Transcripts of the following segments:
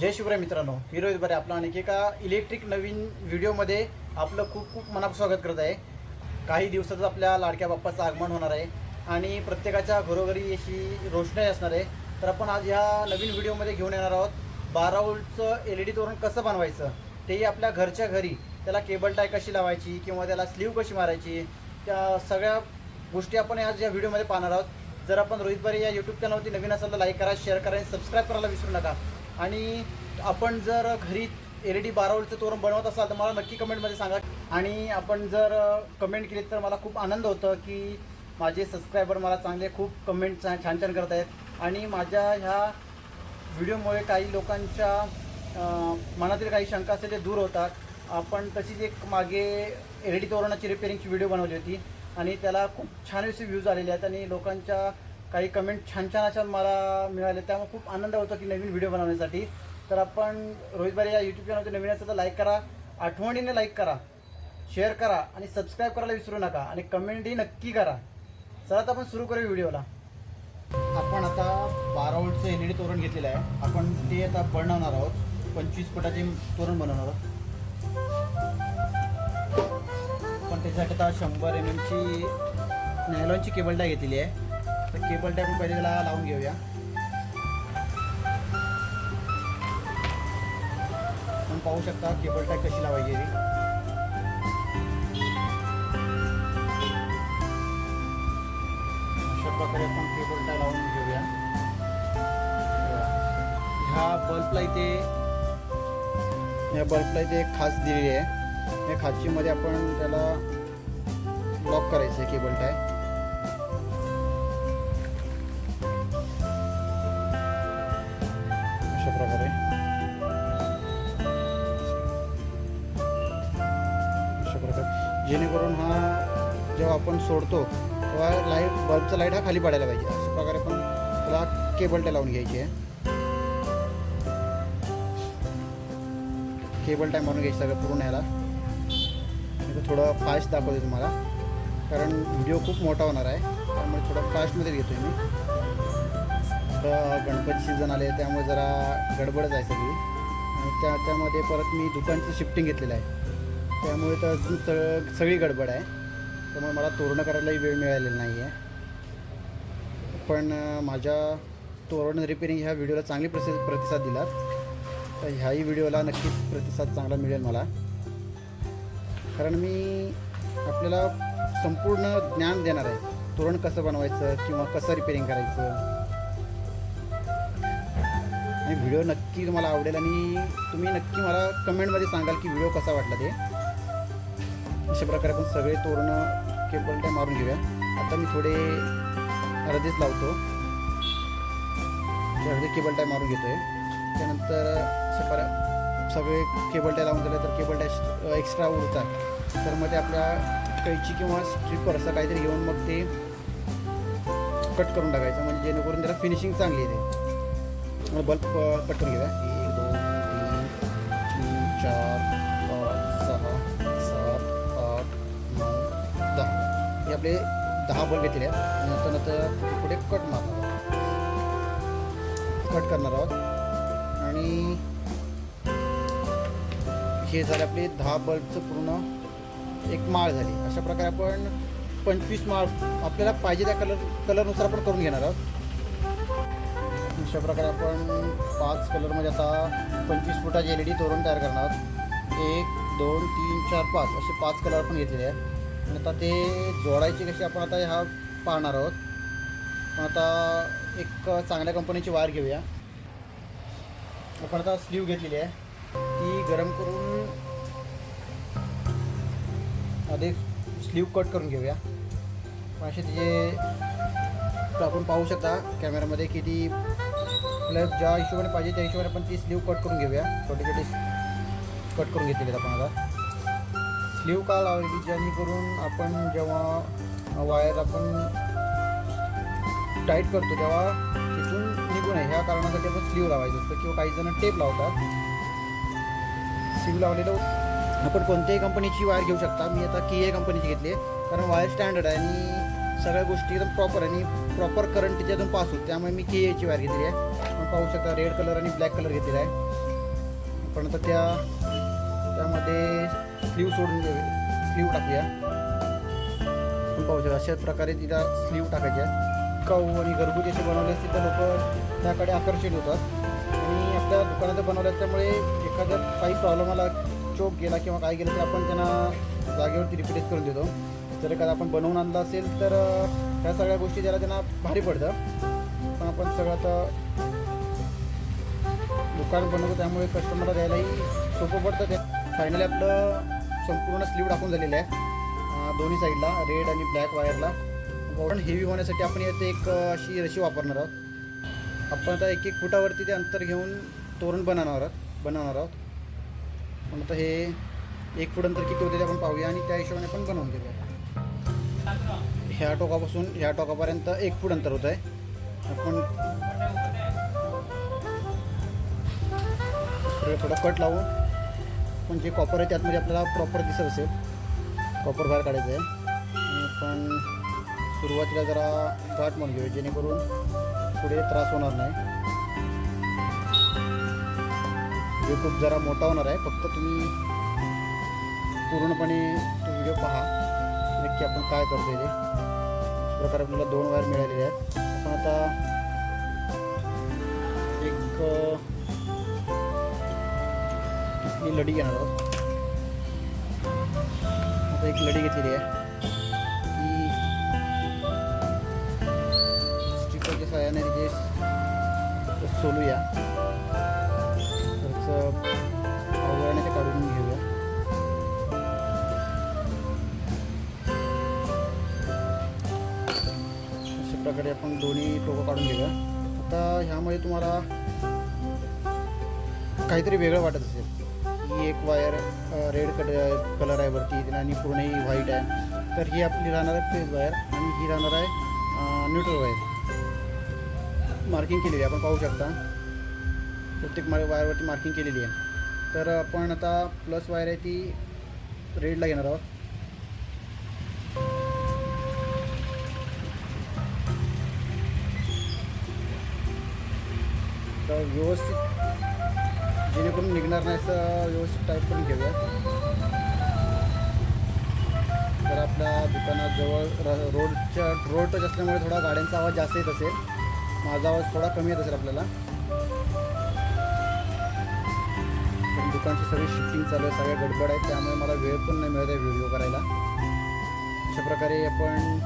जय शिवराय मित्रांनो. हिरो बरे आपलं आणखी एका इलेक्ट्रिक नवीन व्हिडिओमध्ये आपलं खूप खूप मनापासून स्वागत करत आहे. काही दिवसातच आपल्या लाडक्या बाप्पाचं आगमन होणार आहे आणि प्रत्येकाच्या घरोघरी अशी रोषणाई असणार आहे. तर आपण आज ह्या नवीन व्हिडिओमध्ये घेऊन येणार आहोत. बारा वोल्टचं एल ई डी तोरण कसं बनवायचं? तेही आपल्या घरच्या घरी. त्याला केबल टाय कशी लावायची किंवा त्याला स्लीव कशी मारायची? त्या सगळ्या गोष्टी आपण आज या व्हिडिओमध्ये पाहणार आहोत. जर आपण रोहित बारे या यूट्यूब चॅनलवरती नवीन असाल तर लाईक करा शेअर करा आणि सबस्क्राईब करायला विसरू नका. आणि आपण जर घरी एल ई डी तोरण बनवत असाल तर मला नक्की कमेंटमध्ये सांगा. आणि आपण जर कमेंट केली तर मला खूप आनंद होतं की माझे सबस्क्रायबर मला चांगले खूप कमेंट छान छान करत आहेत. आणि माझ्या ह्या व्हिडिओमुळे काही लोकांच्या मनातील काही शंका असेल ते दूर होतात. आपण तशीच एक मागे एरडी तोरणाची रिपेअरिंगची व्हिडिओ बनवली होती. आणि त्याला खूप छान असे व्ह्यूज आलेले आहेत. आणि लोकांच्या काही कमेंट छान छान अशा मला मिळाले. त्यामुळे खूप आनंद होतो की नवीन व्हिडिओ बनवण्यासाठी. तर आपण रोहित बारे या यूट्यूब चॅनलवरती नवीन असेल तर लाईक करा. आठवणीने लाईक करा. शेअर करा आणि सबस्क्राईब करायला विसरू नका. आणि कमेंटही नक्की करा. चला आता आपण सुरू करूया व्हिडिओला आपण आता बारा वोल्टचं एल ई डी तोरण घेतलेलं आहे. आपण ते आता बनवणार आहोत. पंचवीस फुटाचे तोरण बनवणार आहोत. पण त्याच्यासाठी आता शंभर एम एमची नॅलॉनची केबल डाय घेतलेली आहे. तर केबल टॅप पहिले त्याला लावून घेऊया. आपण पाहू शकता केबल टाय कशी लावायची आहे. अशा प्रकारे आपण केबल टाय लावून घेऊया. ह्या बल्बला इथे या बल्बला इथे एक खास दिलेली आहे. या खाचीमध्ये आपण त्याला लॉक करायचं आहे केबल टाय प्रकारे. अशा प्रकारे. जेणेकरून हा जेव्हा आपण सोडतो तेव्हा लाइट बल्बचा लाइट हा खाली पडायला पाहिजे. अशा प्रकारे आपण त्याला केबल टाय लावून घ्यायची आहे. केबल टाय म्हणून घ्यायचं सगळं पूर्ण ह्याला. थोडं फास्ट दाखवते तुम्हाला. कारण व्हिडिओ खूप मोठा होणार आहे. त्यामुळे थोडं फास्टमध्ये घेतो आहे मी. आता गणपती सीझन आले त्यामुळे जरा गडबडच आहे सगळी. आणि त्या त्यामध्ये परत मी दुकानचं शिफ्टिंग घेतलेलं आहे. त्यामुळे तर अजून स सगळी गडबड आहे. त्यामुळे मला तोरणं करायलाही वेळ मिळालेला नाही आहे. पण माझ्या तोरण रिपेरिंग ह्या व्हिडिओला चांगली प्रसि प्रतिसाद दिलात तर ह्याही व्हिडिओला नक्कीच प्रतिसाद चांगला मिळेल मला. कारण मी आपल्याला संपूर्ण ज्ञान देणार आहे. तोरण कसं बनवायचं किंवा कसं रिपेरिंग करायचं. आणि व्हिडिओ नक्की तुम्हाला आवडेल आणि तुम्ही नक्की मला कमेंटमध्ये सांगाल की व्हिडिओ कसा वाटला ते. अशा प्रकारे आपण सगळे तोरणं केबल टाय मारून घेऊया. आता मी थोडे अर्धेच लावतो. अर्धे केबल टाय मारून घेतो आहे त्यानंतर अशा पर सगळे केबल टाय लावून झाले तर केबल टाय एक्स्ट्रा उरतात तर मग ते आपल्या कैची किंवा स्ट्रिपर असं काहीतरी घेऊन मग ते कट करून टाकायचं. म्हणजे जेणेकरून त्याला फिनिशिंग चांगली येते. मग बल्ब कट घेऊया एक दोन तीन तीन चार पाच सहा सात आठ नऊ दहा हे आपले दहा बल्ब घेतलेले आहेत नंतर नंतर पुढे कट मारणार आहोत कट करणार आहोत आणि हे झाले आपले दहा बल्बचं पूर्ण एक माळ झाली अशा प्रकारे आपण पंचवीस माळ आपल्याला पाहिजे त्या कलर कलरनुसार आपण करून घेणार आहोत अशा प्रकारे आपण पाच कलरमध्ये आता पंचवीस फुटाचे एल ई डी तोरण तयार करणार. आहोत एक दोन तीन चार पाच असे पाच कलर आपण घेतलेले आहे आणि आता ते जोडायचे कसे आपण आता ह्या पाहणार आहोत. पण आता एक चांगल्या कंपनीची वायर घेऊया. आपण आता स्लीव घेतलेली आहे. ती गरम करून आधी स्लीव कट करून घेऊया. असे तिचे आपण पाहू शकता कॅमेरामध्ये किती प्लस ज्या हिशोबाने पाहिजे त्या हिशोबाने आपण ती स्लीव कट करून घेऊया. छोटे छोटे कट करून घेतलेले आहेत आपण आता. स्लीव का लावली जेणेकरून आपण जेव्हा वायर आपण टाईट करतो तेव्हा तिथून निघू नये ह्या कारणासाठी आपण स्लीव लावायचं असतं किंवा काही जण टेप लावतात. स्लीव लावलेलं आपण कोणत्याही कंपनीची वायर घेऊ शकता. मी आता की ए कंपनीची घेतली आहे. कारण वायर स्टँडर्ड आहे आणि सगळ्या गोष्टी एकदम प्रॉपर आणि प्रॉपर करंट त्याच्यातून पास होत त्यामुळे मी के एची वायर घेतली आहे. आपण पाहू शकता रेड कलर आणि ब्लॅक कलर घेतलेला आहे. पण आता त्या त्यामध्ये स्लीव सोडून स्लीव टाकूया. आपण पाहू शकता अशा प्रकारे तिला स्लीव टाकायची आहे. काऊ आणि घरगुती असे बनवले असतील तर लोक त्याकडे आकर्षित होतात. आणि आपल्या दुकानात बनवलं असल्यामुळे एखाद्या काही प्रॉब्लेम आला चोक गेला किंवा काय गेलं तर आपण त्यांना जागेवरती रिप्लेस करून देतो. जर एखादा आपण बनवून आणलं असेल तर ह्या सगळ्या गोष्टी ज्याला त्यांना भारी पडतं. पण आपण सगळं आता दुकान बनवतो त्यामुळे कस्टमरला द्यायलाही सोपं पडतं ते. फायनली आपलं संपूर्ण स्लीव टाकून झालेलं आहे. दोन्ही साईडला रेड आणि ब्लॅक वायरला पण हेवी होण्यासाठी आपण यात एक अशी रशी वापरणार आहोत. आपण आता एक एक फुटावरती ते अंतर घेऊन तोरण बनवणार आहोत बनवणार आहोत. पण आता हे एक फूट अंतर किती होते ते आपण पाहूया आणि त्या हिशोबाने आपण बनवून घेऊया. ह्या टोकापासून ह्या टोकापर्यंत एक फूट अंतर होत आहे आपण पुढे थोडं कट लावू. पण जे कॉपर आहे त्यातमध्ये आपल्याला प्रॉपर दिसत असेल. कॉपर बाहेर काढायचं आहे. पण सुरुवातीला जरा गाठ म्हणून घेऊ जेणेकरून पुढे त्रास होणार नाही. व्हिडिओ खूप जरा मोठा होणार आहे. फक्त तुम्ही पूर्णपणे तो व्हिडिओ पहा. नक्की आपण काय करतो ते. प्रकारे आपल्याला दोन वायर मिळालेले आहेत. आपण आता एक ही लढी घेणार आहोत. आता एक लढी घेतलेली आहे. ही स्टिकरच्या सहाय्याने तिथे सोलूया. त्याचं ते काढून घेऊया. अशा प्रकारे आपण दोन्ही टोकं काढून घेऊया. आता ह्यामध्ये तुम्हाला काहीतरी वेगळं वाटत असेल. ही एक वायर रेड कल कलर आहे वरती आणि पूर्ण ही व्हाईट आहे. तर ही आपली राहणार आहे फेज वायर आणि ही राहणार आहे न्यूट्रल वायर. मार्किंग केलेली आहे आपण पाहू शकता. प्रत्येक मार वायरवरती मार्किंग केलेली आहे. तर आपण आता प्लस वायर आहे ती रेडला घेणार आहोत. तर व्यवस्थित जेणेकरून निघणार नाही असं व्यवस्थित टाईप करून घेऊया तर आपल्या दुकानाजवळ र- रोडच्या रोड टच असल्यामुळे थोडा गाड्यांचा आवाज जास्त येत असेल. माझा आवाज थोडा कमी येत असेल आपल्याला. पण दुकानची सगळी शिफ्टिंग चालू आहे सगळ्या गडबड आहेत त्यामुळे मला वेळ पण नाही मिळत आहे व्हिडिओ करायला. अशा प्रकारे आपण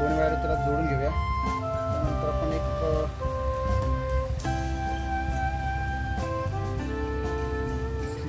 दोन वेळा त्याला जोडून घेऊया. त्यानंतर आपण एक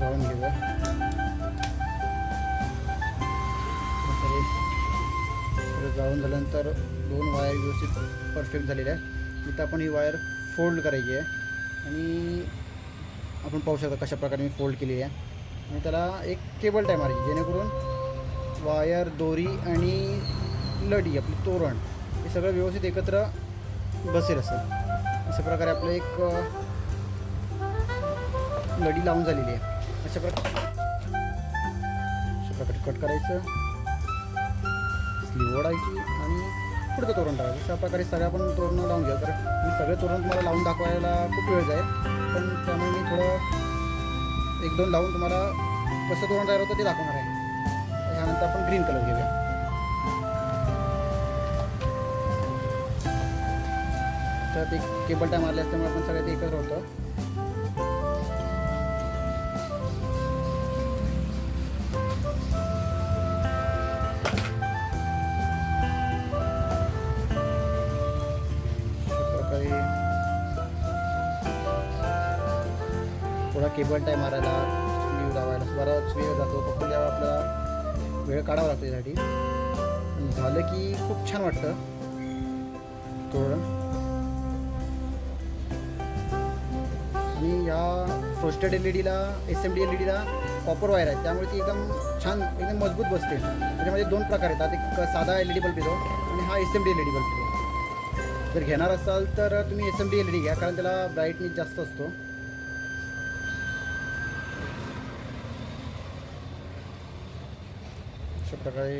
जाळून घेऊया. जाळून झाल्यानंतर दोन वायर व्यवस्थित परफेक्ट झालेल्या आहे इथं आपण ही वायर फोल्ड करायची आहे. आणि आपण पाहू शकता कशा प्रकारे मी फोल्ड केलेली आहे. आणि त्याला एक केबल टाय मारायची जेणेकरून वायर दोरी आणि लडी आपली तोरण हे सगळं व्यवस्थित एकत्र बसेल असं. अशा प्रकारे आपलं एक लडी लावून झालेली आहे. अशा प्रकारे अशा प्रकारे कट करायचं. स्लीव ओढायची आणि पुढचं तोरण टाकायचं. अशा प्रकारे सगळ्या पण तोरणं लावून घ्या. तर मी सगळे तोरण तुम्हाला लावून दाखवायला खूप वेळ जाईल. पण त्यामुळे मी थोडं एक दोन लावून तुम्हाला कसं तोरण तयार होतं ते दाखवणार आहे. त्यानंतर आपण ग्रीन कलर घेऊया. तर ते केबल टाय मारले असल्यामुळे आपण सगळ्यात एकच एकत्र केबल टाय मारायला व्ह्यू लावायला बराच वेळ जातो. पण त्यावर आपल्याला वेळ काढावा लागतो यासाठी. झालं की खूप छान वाटतं. तोरण. आणि या फ्रोस्टेड एल ई डीला S M D L E डीला कॉपर वायर आहे त्यामुळे ती एकदम छान एकदम मजबूत बसते. त्याच्यामध्ये दोन प्रकार येतात एक साधा एल ई डी बल्ब येतो आणि हा S M D L E D bulb येतो. जर घेणार असाल तर तुम्ही S M D L E D घ्या कारण त्याला ब्राईटनेस जास्त असतो. अशा प्रकारे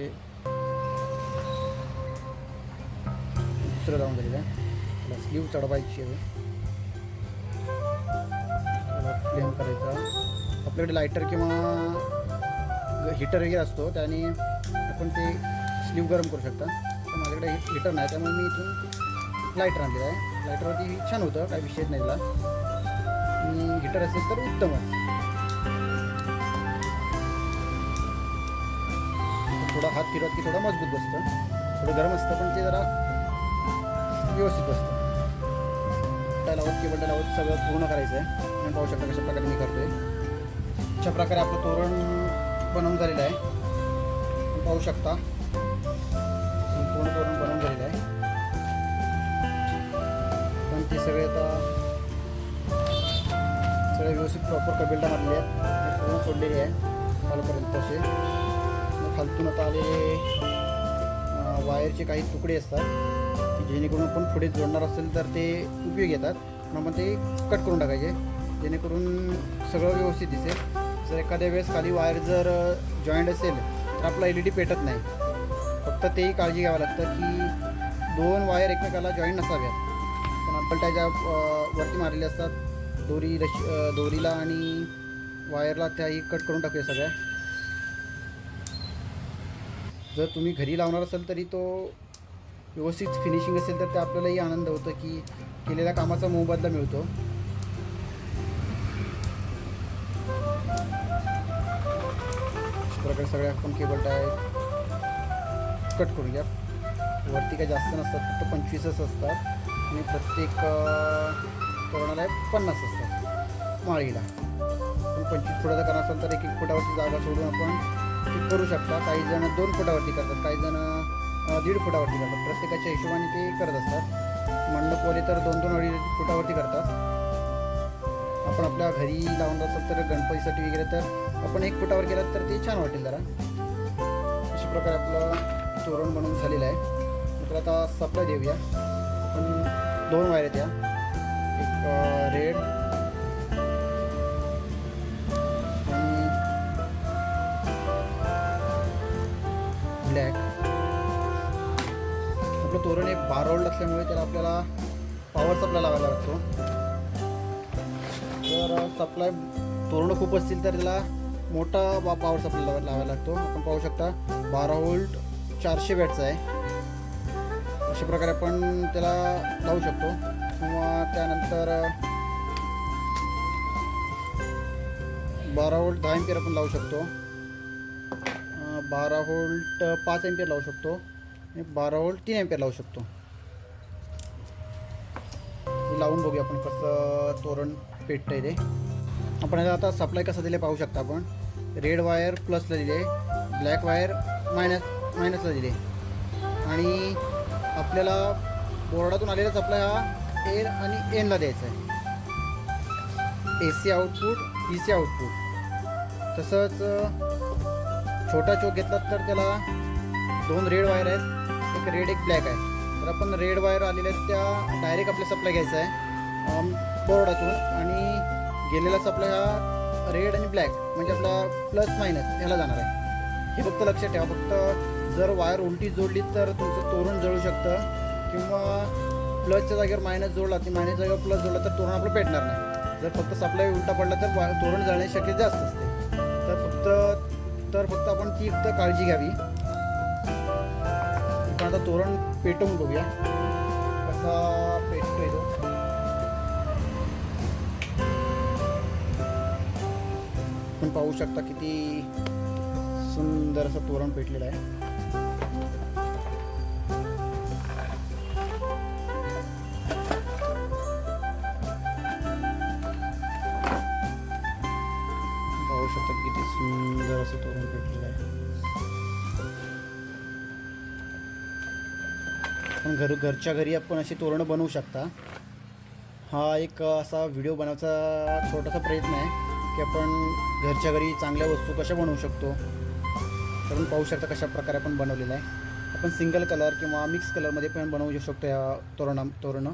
दुसरं जाऊन झालेलं आहे. त्याला स्लीव चढवायची आहे. त्याला फ्लेम करायचा. आपल्याकडे लायटर किंवा हिटर वगैरे असतो त्याने आपण ते स्लीव गरम करू शकता. पण माझ्याकडे हिटर नाही त्यामुळे मी इथून लायटर आणलेलं आहे. लायटरवरती छान होतं काही विषयच नाही त्याला. आणि हिटर असेल तर उत्तमच थोडं हात फिरवत की थोडं मजबूत बसतं. थोडं गरम असतं पण ते जरा व्यवस्थित बसतं. त्या लावत केबल लावत सगळं पूर्ण करायचं आहे तुम्ही पाहू शकता कशा प्रकारे मी करतोय. अशा प्रकारे आपलं तोरण बनवून झालेलं आहे. पाहू शकता. संपूर्ण तोरण बनवून झालेलं आहे. पण ते सगळे आता सगळे व्यवस्थित प्रॉपर कबिल्डा मारले आहेत. पूर्ण सोडलेली आहे. खालपर्यंत असे. खालतून आता आले वायरचे काही तुकडे असतात की जेणेकरून आपण पुढे जोडणार असेल तर ते उपयोगी येतात. पण आपण ते कट करून टाकायचे जेणेकरून सगळं व्यवस्थित दिसेल. जर एखाद्या वेळेस खाली वायर जर जॉईंट असेल तर आपला एल ई डी पेटत नाही. फक्त तेही काळजी घ्यावं लागतं की दोन वायर एकमेकाला जॉईंट नसाव्यात. पण आपण वरती मारलेले असतात. दोरी रश दोरीला आणि वायरला त्याही कट करून टाकूया सगळ्या. जर तुम्ही घरी लावणार असाल तरी तो व्यवस्थित फिनिशिंग असेल तर ते आपल्यालाही आनंद होतो की केलेल्या कामाचा मोबदला मिळतो. प्रकारे सगळ्या आपण केबल टाय कट करून घ्या वरती काय जास्त नसतात फक्त पंचवीसच असतात. आणि प्रत्येक तोरणाला पन्नास असतात. माळीला. पण पंचवीस फुटाचा करणार असेल तर एक एक फुटावरची जागा सोडून आपण करू शकता. काही जण दोन फुटावरती करतात काही जण दीड फुटावरती करतात. प्रत्येकाच्या हिशोबाने ते करत असतात. मंडपवाले तर दोन दोन अडीच फुटावरती करतात. आपण आपल्या घरी लावून असेल तर गणपतीसाठी वगैरे तर आपण एक फुटावर गेलात तर ते छान वाटेल जरा. अशा प्रकारे आपलं तोरण बनवून झालेलं आहे. तर आता सप्लाय देऊया. आपण दोन वायर आहेत या एक रेड ब्लॅक आपलं तोरण एक बारोल्ड असल्यामुळे त्याला आपल्याला पॉवर सप्लाय लावायला लागतो. तर सप्लाय तोरणं खूप असतील तर त्याला मोठा बा पॉवर सप्लाय लावा लावायला लागतो. आपण पाहू शकता बारा वोल्ट चारशे वॅटचा आहे. अशा प्रकारे आपण त्याला लावू शकतो. किंवा त्यानंतर बारा वोल्ट दहा एम्पियर आपण लावू शकतो. बारा होल्ट पाच एम्पियर लावू शकतो. आणि बारा होल्ट तीन एम्पियर लावू शकतो. लावून बघूया आपण कसं तोरण पेटतं ते. आपण याला आता सप्लाय कसं दिले पाहू शकता आपण. रेड वायर प्लसला दिले ब्लॅक वायर मायनस मायनसला दिले आणि आपल्याला बोर्डातून आलेला सप्लाय हा एर आणि एनला द्यायचा आहे. A C output P C output तसंच छोटा चोक घेतला तर त्याला दोन रेड वायर आहेत. एक रेड एक ब्लॅक आहे. तर आपण रेड वायर आलेल्या आहेत त्या डायरेक्ट आपल्या सप्लाय घ्यायचा आहे बोर्डातून. आणि गेलेला सप्लाय हा रेड आणि ब्लॅक म्हणजे आपला प्लस मायनस ह्याला जाणार आहे. हे फक्त लक्षात ठेवा. फक्त जर वायर उलटी जोडली तर तुमचं तोरण जळू शकतं. किंवा प्लसच्या जागेवर मायनस जोडला ती मायनस जागेवर प्लस जोडला तर तोरण आपलं पेटणार नाही. जर फक्त सप्लाय उलटा पडला तर वा- तोरण जळण्याची शक्यता जास्त असते. तर फक्त तर फक्त आपण ती फक्त काळजी घ्यावी. आपण आता तोरण पेटवून बघूया. कसा पेटतोय तो. आपण पाहू शकता किती सुंदर असं तोरण पेटलेलं आहे. पण घर घरच्या घरी आपण अशी तोरणं बनवू शकता. हा एक असा व्हिडिओ बनवायचा छोटासा प्रयत्न आहे की आपण घरच्या घरी चांगल्या वस्तू कशा बनवू शकतो आपण पाहू शकता कशा प्रकारे आपण बनवलेला आहे. आपण सिंगल कलर किंवा मिक्स कलरमध्ये पण बनवू शकतो या तोरणा तोरणं.